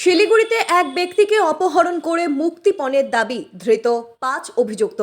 শিলিগুড়িতে এক ব্যক্তিকে অপহরণ করে মুক্তিপণের দাবি ধৃত পাঁচ অভিযুক্ত।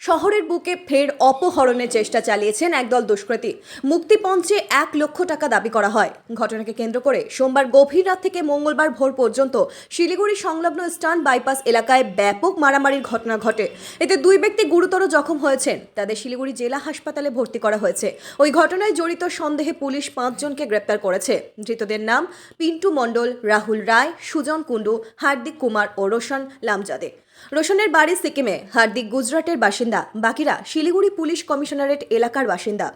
শহরের বুকে ফের অপহরণের চেষ্টা চালিয়েছেন একদল দুষ্কৃতী। মুক্তিপঞ্চে এক লক্ষ টাকা দাবি করা হয়। ঘটনাকে কেন্দ্র করে সোমবার গভীর রাত থেকে মঙ্গলবার ভোর পর্যন্ত শিলিগুড়ি সংলগ্ন স্টান বাইপাস এলাকায় ব্যাপক মারামারির ঘটনা ঘটে। এতে দুই ব্যক্তি গুরুতর জখম হয়েছেন। তাদের শিলিগুড়ি জেলা হাসপাতালে ভর্তি করা হয়েছে। ওই ঘটনায় জড়িত সন্দেহে পুলিশ পাঁচজনকে গ্রেপ্তার করেছে। ধৃতদের নাম পিন্টু মণ্ডল, রাহুল রায়, সুজন কুণ্ডু, হার্দিক কুমার ও রোশন লামজাদে। রোশনের বাড়ি সিকিমে, হার্দিক গুজরাটের বাসিন্দা, বাকিরা শিলিগুড়ি পুলিশ কমিশনারেট এলাকার বাসিন্দা।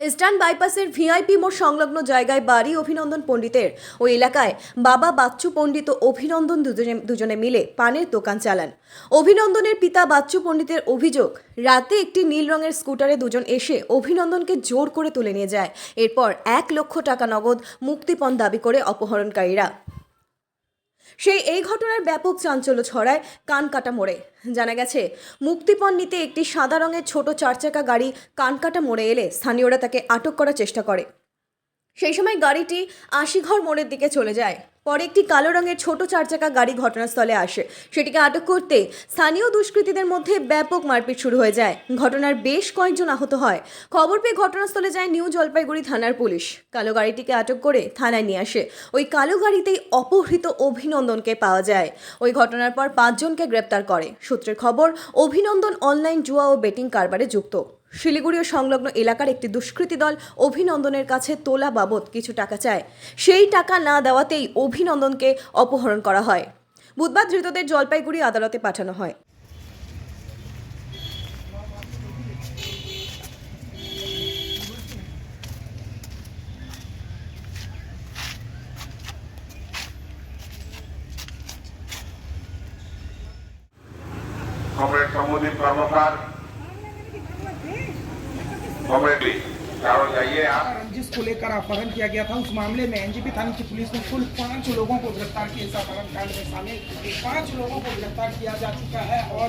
ইস্টার্ন বাইপাসের ভিআইপি মোড় সংলগ্ন জায়গায় বাড়ি অভিনন্দন পণ্ডিতের ওই এলাকায় বাবা বাচ্চু পণ্ডিত অভিনন্দন দুজনে দুজনে মিলে পানের দোকান চালান। অভিনন্দনের পিতা বাচ্চু পণ্ডিতের অভিযোগ, রাতে একটি নীল রঙের স্কুটারে দুজন এসে অভিনন্দনকে জোর করে তুলে নিয়ে যায়। এরপর এক লক্ষ টাকা নগদ মুক্তিপণ দাবি করে অপহরণকারীরা। সেই এই ঘটনার ব্যাপক চাঞ্চল্য ছড়ায় কানকাটা মোড়ে। জানা গেছে, মুক্তিপণ নিতে একটি সাদা রঙের ছোট চারচাকা গাড়ি কানকাটা মোড়ে এলে স্থানীয়রা তাকে আটক করার চেষ্টা করে। সেই সময় গাড়িটি আশিঘর মোড়ের দিকে চলে যায়। পরে একটি কালো রঙের ছোট চারচাকা গাড়ি ঘটনাস্থলে আসে। সেটিকে আটক করতে স্থানীয় দুষ্কৃতীদের মধ্যে ব্যাপক মারপিট শুরু হয়ে যায়। ঘটনার বেশ কয়েকজন আহত হয়। খবর পেয়ে ঘটনাস্থলে যায় নিউ জলপাইগুড়ি থানার পুলিশ। কালো গাড়িটিকে আটক করে থানায় নিয়ে আসে। ওই কালো গাড়িতেই অপহৃত অভিনন্দনকে পাওয়া যায়। ওই ঘটনার পর পাঁচজনকে গ্রেপ্তার করে। সূত্রের খবর, অভিনন্দন অনলাইন জুয়া ও বেটিং কারবারে যুক্ত। শিলিগুড়ি ও সংলগ্ন এলাকার একটি দুষ্কৃতী দল অভিনন্দনের কাছে তোলা বাবদ কিছু টাকা চায়। সেই টাকা না দেওয়াতেই অভিনন্দনকে অপহরণ করা হয়। বুধবার ধৃতদের জলপাইগুড়ি আদালতে পাঠানো হয়। কমরেড সমুদ্র কর্মকার आप। जिसको लेकर अपहरण किया गया था। उस मामले में एनजीपी थाने की पुलिस ने कुल पाँच लोगों को गिरफ़्तार किया। इस अपहरण कांड में शामिल पाँच लोगों को गिरफ़्तार किया जा चुका है और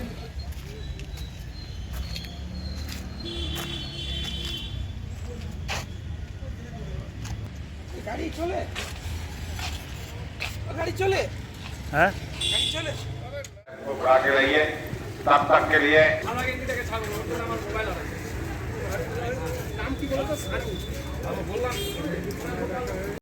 গাড়ি চলে ও, গাড়ি চলে হ্যাঁ গাড়ি চলে आगे रहिए तब तक के लिए আমাকে এদিকে থেকে ছাড়বো ওর জন্য আমার মোবাইল আছে নাম কি বলতো সানি আমি বললাম